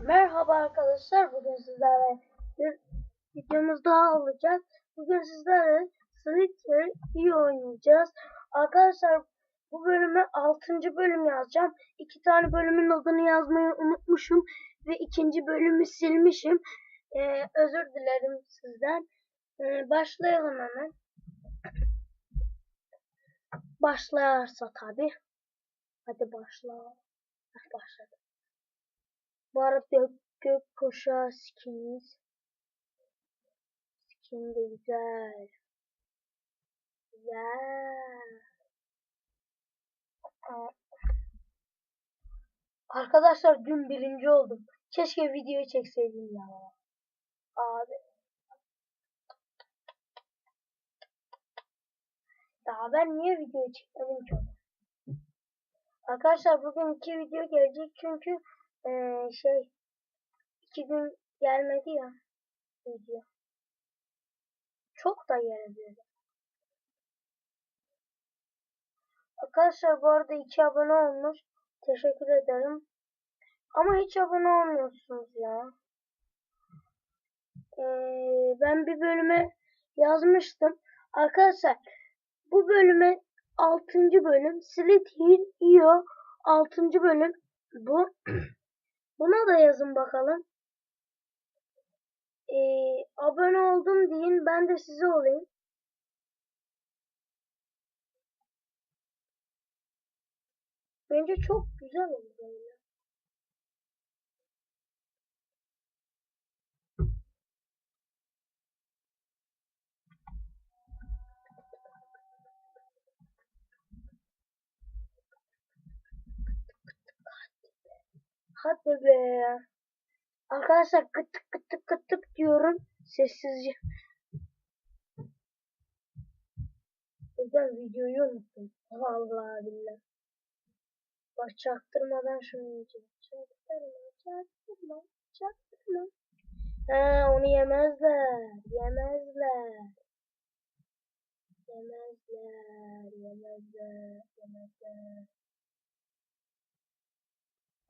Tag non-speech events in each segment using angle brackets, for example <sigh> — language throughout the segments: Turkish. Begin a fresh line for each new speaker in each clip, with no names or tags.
Merhaba arkadaşlar. Bugün sizlerle bir videomuz daha olacak. Bugün sizlerle Slither iyi oynayacağız. Arkadaşlar bu bölüme 6. bölüm yazacağım. İki tane bölümün adını yazmayı unutmuşum. Ve ikinci bölümü silmişim. Ee, özür dilerim sizden. Ee, başlayalım hemen. Başlarsa tabi. Hadi başla. Başladı. Arada gök, gök kuşağı skiniz. Skin de güzel. Güzel. Arkadaşlar dün birinci oldum. Keşke videoyu çekseydim ya. Abi. Ya ben niye video çekmedim ki? Arkadaşlar bugün iki video gelecek çünkü ee, şey iki gün gelmedi ya video. Çok da gelmedi. Arkadaşlar bu arada iki abone olmuş. Teşekkür ederim. Ama hiç abone olmuyorsunuz ya. Ee, ben bir bölüme yazmıştım. Arkadaşlar bu bölüme 6. bölüm Slit Hill Io 6. bölüm bu <clears throat> buna da yazın bakalım. Ee, abone oldum deyin ben de size olayım. Bence çok güzel oldu Hadi be. Arkadaşlar gıtık gıtık gıtık diyorum sessizce. Ben videoyu unuttum. Vallahi billahi. Bak çaktırmadan şunu yiyeceğim. Çaktırma, çaktırma, çaktırma. He onu yemezler. Yemezler. Yemezler, yemezler, yemezler.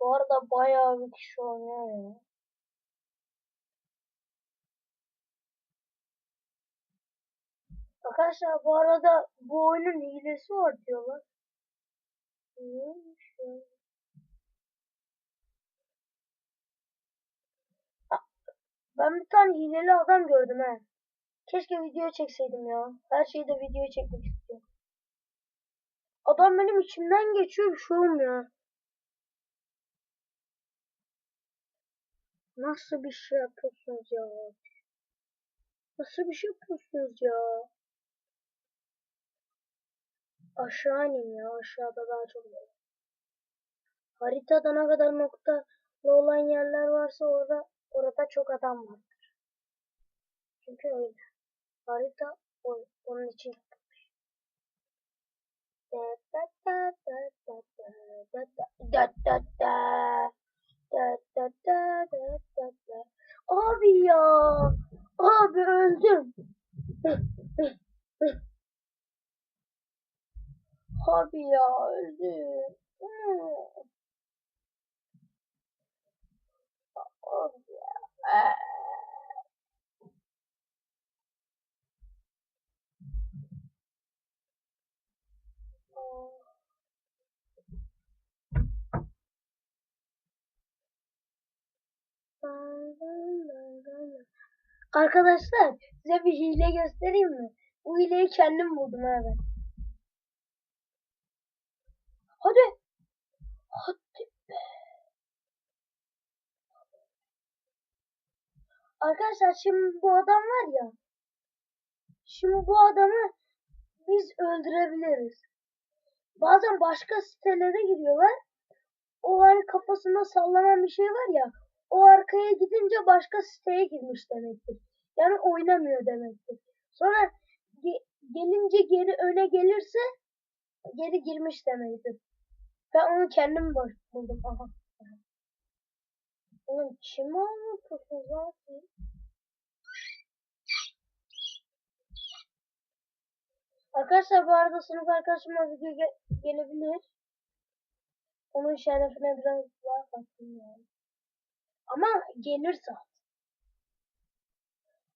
Bu arada bayağı bir kişi oynuyor ya. Arkadaşlar bu arada bu oyunun hilesi var diyorlar. Neymiş ya? Ben bir tane hileli adam gördüm he. Keşke video çekseydim ya. Her şeyi de video çekmek istiyorum. Adam benim içimden geçiyor bir şey olmuyor. Nasıl bir şey yapıyorsunuz ya? Nasıl bir şey yapıyorsunuz ya? Aşağı ineyim ya. Aşağıda daha çok var. Haritada ne kadar noktalı olan yerler varsa orada orada çok adam vardır. Çünkü öyle harita onun için yapılmış. Abi ya. Abi öldüm. Abi ya öldüm. Abi ya. Arkadaşlar size bir hile göstereyim mi? Bu hileyi kendim buldum abi. Hadi. Hadi be. Arkadaşlar şimdi bu adam var ya. Şimdi bu adamı biz öldürebiliriz. Bazen başka sitelere giriyorlar. O hani kafasında sallanan bir şey var ya. O arkaya gidince başka siteye girmiş demektir. Yani oynamıyor demektir. Sonra ge gelince geri öne gelirse geri girmiş demektir. Ben onu kendim buldum. Aha. Oğlum kim anlatıyorsun zaten? Arkadaşlar bu arada sınıf arkadaşıma video ge gelebilir. Onun şerefine biraz daha baktım yani. Ama gelirse.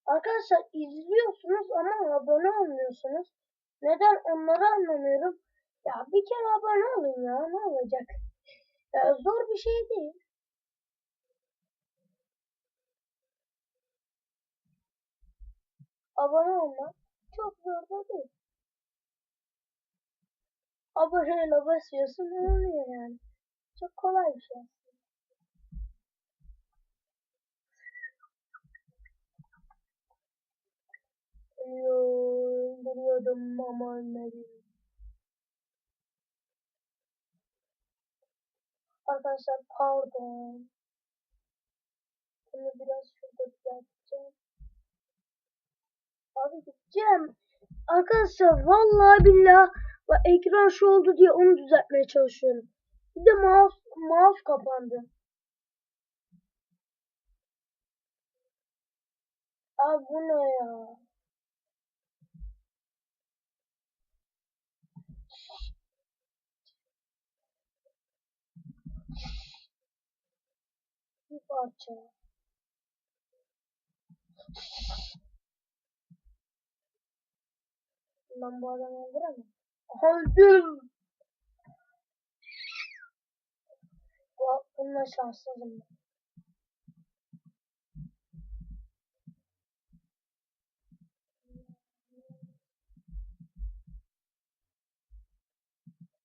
Arkadaşlar izliyorsunuz ama abone olmuyorsunuz. Neden onları anlamıyorum. Ya bir kere abone olun ya ne olacak. Ya zor bir şey değil. Abone olmak çok zor da değil. Aboneyle basıyorsun oluyor yani. Çok kolay bir şey Öldürüyordum ama ölmedim. Arkadaşlar pardon. Bunu biraz şurada düzelteceğim. Abi gideceğim. Arkadaşlar vallahi billah ekran şu oldu diye onu düzeltmeye çalışıyorum. Bir de mouse, mouse kapandı. Abi bu ne ya? Parça. Ben bu adamı öldüremem. Öldüm. Bu, bununla şanssızım.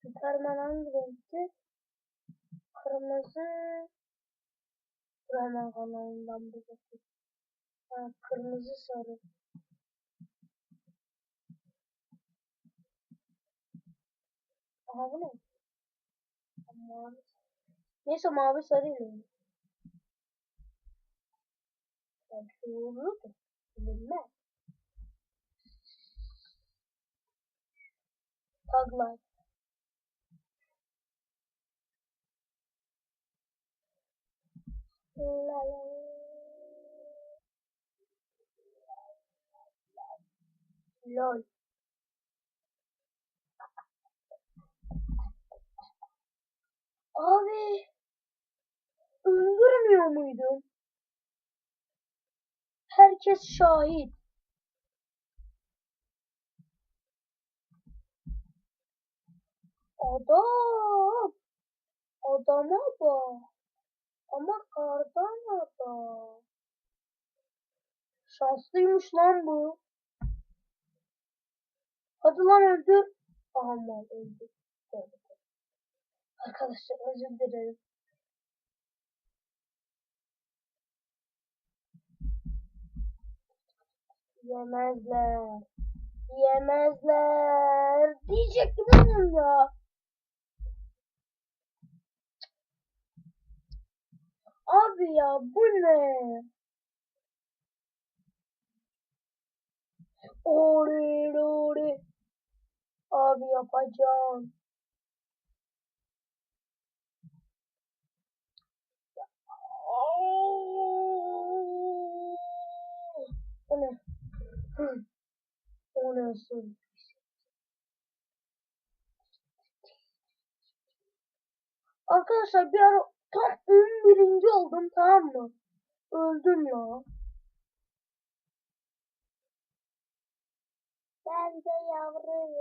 Süpermen hangi renkti? Kırmızı. Hemen kanalından bir bakayım. Ha, kırmızı sarı. Aha bu ne? Mavi. Neyse mavi sarıyla oynuyor. Belki uğurludur. Bilinmez. Taglar. LOL. Abi öldürmüyor muydum? Herkes şahit. Adam. Adama bak. Ama kardan adam. Şanslıymış lan bu. Hadi lan öldür. Aman öldü. öldü. Arkadaşlar özür dilerim. Yemezler. Yemezler. Diyecektim oğlum ya. Abi ya bu ne? Ori ori. Abi yapacağım. O ne? Hı. O nasıl? Arkadaşlar bir ara tam 11. oldum tamam mı? Öldüm ya. Ben de yavruyum.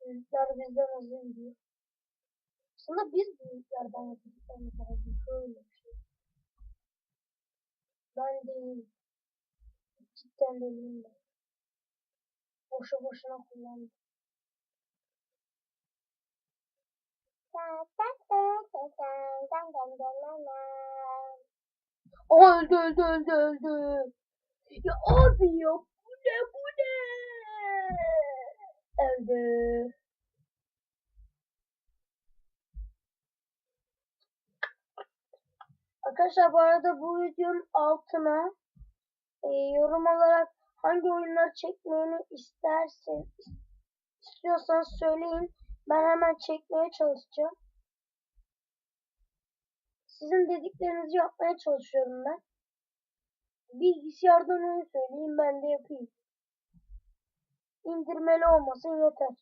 Büyükler bizden hızlı gidiyor. Aslında biz büyüklerden yapacaklarımız lazım. Şöyle bir şey. Ben değilim. Cidden değilim ben. Boşu boşuna kullandım. O öldü öldü öldü öldü. Ya abi ya bu ne bu ne? Evde. Arkadaşlar bu arada bu videonun altına e, yorum olarak hangi oyunlar çekmemi istersin istiyorsanız söyleyin. Ben hemen çekmeye çalışacağım. Sizin dediklerinizi yapmaya çalışıyorum ben. Bilgisayardan oyun söyleyeyim ben de yapayım. İndirmeli olmasın yeter.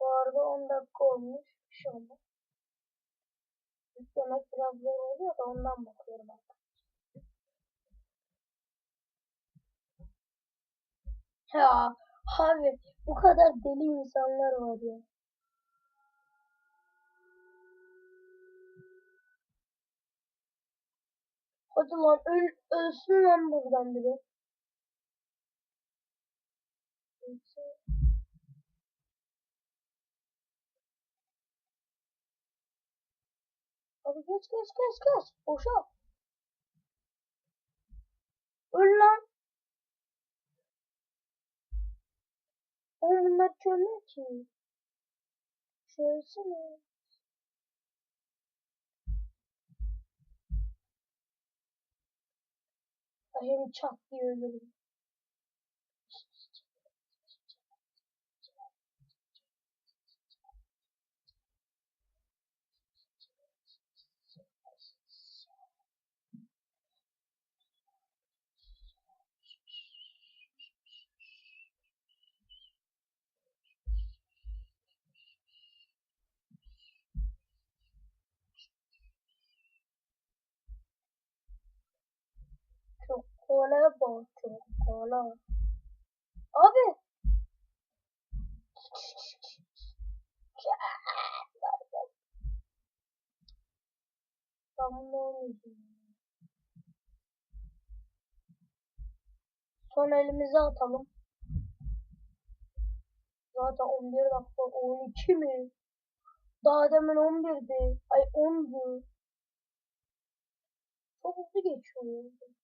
Bu arada 10 dakika olmuş. Bir şey olmaz. Yüklemek biraz zor oluyor da ondan bakıyorum artık. Ya abi bu kadar deli insanlar var ya. Hadi lan öl, ölsün lan buradan biri. Hadi geç geç geç geç. Boşa. Öl lan. Oğlum bunlar körler ki. Şöylesene. Ay hem çat diye ölürüm. Çok kolay bak çok kolay. Abi. Tamam. Son elimizi atalım. Zaten 11 dakika 12 mi? Daha demin 11'di. Ay 10'du. Çok hızlı geçiyor. Ay.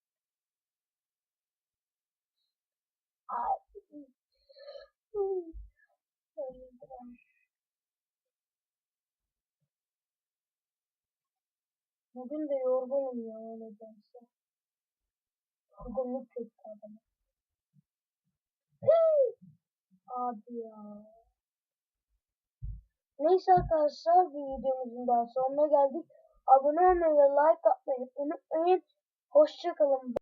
Bugün de yorgunum ya nedense. Yorgunluk çöktü adama. Abi ya. Neyse arkadaşlar bir videomuzun daha sonuna geldik. Abone olmayı ve like atmayı unutmayın. Hoşçakalın.